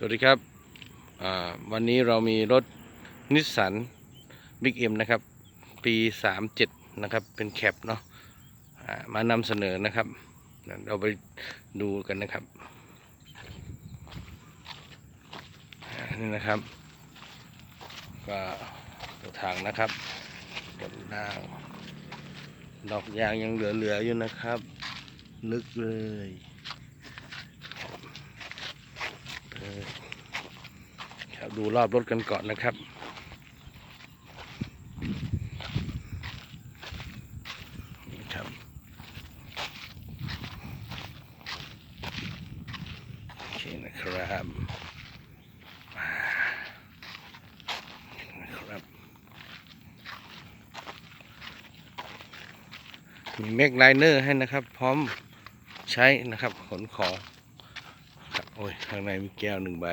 สวัสดีครับวันนี้เรามีรถนิสสันบิ๊กเอ็มนะครับ ปี 37 นะครับ เป็นแคปเนาะมานำเสนอนะครับ เราไปดูกันนะครับ นี่นะครับ ก็ตัวถังนะครับกดล่างดอกยางยังเหลือๆอยู่นะครับ ลึกเลยเออ ครับดูรอบรถกันก่อนนะครับครับ โอเคนะครับอ่านะครับ มีเมกไลเนอร์ให้นะครับ พร้อมใช้นะครับขนของ โอ้ย ข้างในมีแก้วหนึ่งใบ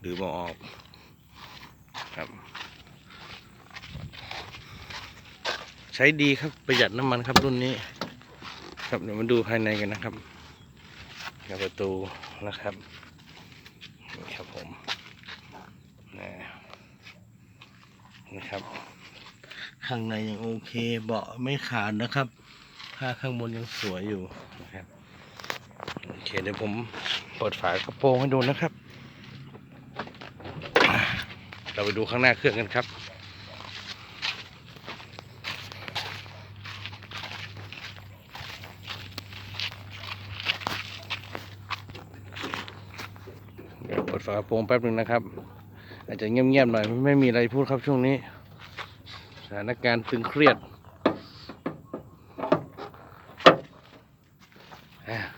หรือมาออกครับ ใช้ดีครับประหยัดน้ำมันครับรุ่นนี้ ครับเดี๋ยวมาดูภายในกันนะครับกับประตูนะครับนี่ครับผมนะนะครับ ข้างในยังโอเคเบาะไม่ขาดนะครับผ้าข้างบนยังสวยอยู่นะครับโอเคเดี๋ยวผม เปิดฝากระโปรงให้ดูนะครับ เราไปดูข้างหน้าเครื่องกันครับ เดี๋ยวเปิดฝากระโปรงแป๊บหนึ่งนะครับ อาจจะเงียบๆหน่อยไม่มีอะไรพูดครับช่วงนี้ สถานการณ์ตึงเครียด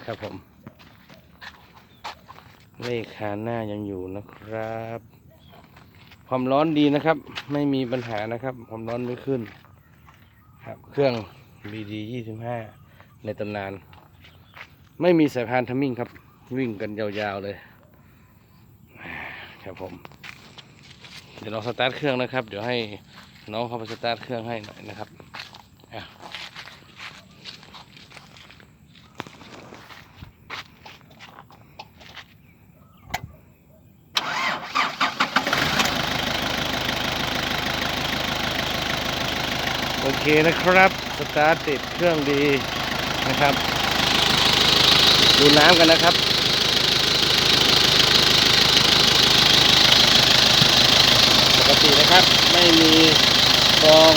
ครับผม เลขคาหน้ายังอยู่นะครับ ความร้อนดีนะครับ ไม่มีปัญหานะครับ ความร้อนไม่ขึ้น ครับ เครื่อง BD 25 ในตำนาน ไม่มีสายพานทัมมิ่งครับ วิ่งกันยาวๆเลย ครับผม เดี๋ยวลองสตาร์ทเครื่องนะครับ เดี๋ยวให้น้องเขาไปสตาร์ทเครื่องให้หน่อยนะครับอะโอ เคนะครับสตาร์ทติดเครื่องดีนะครับ ดูน้ำกันนะครับปกตินะครับไม่มีฟอง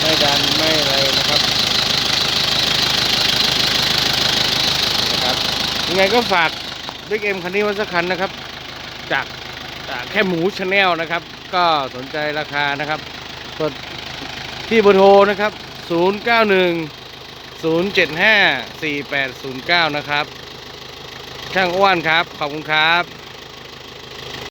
ไม่ดันไม่อะไรนะครับนะครับยังไงก็ฝากบิ๊กเอ็มคันนี้ไว้สักคันนะครับ จากจากแค่หมูชาแนลนะครับ ก็สนใจราคานะครับกด ที่เบอร์โทรนะครับ 091 075 4809 นะครับ ช่างอ้วนครับ ขอบคุณครับ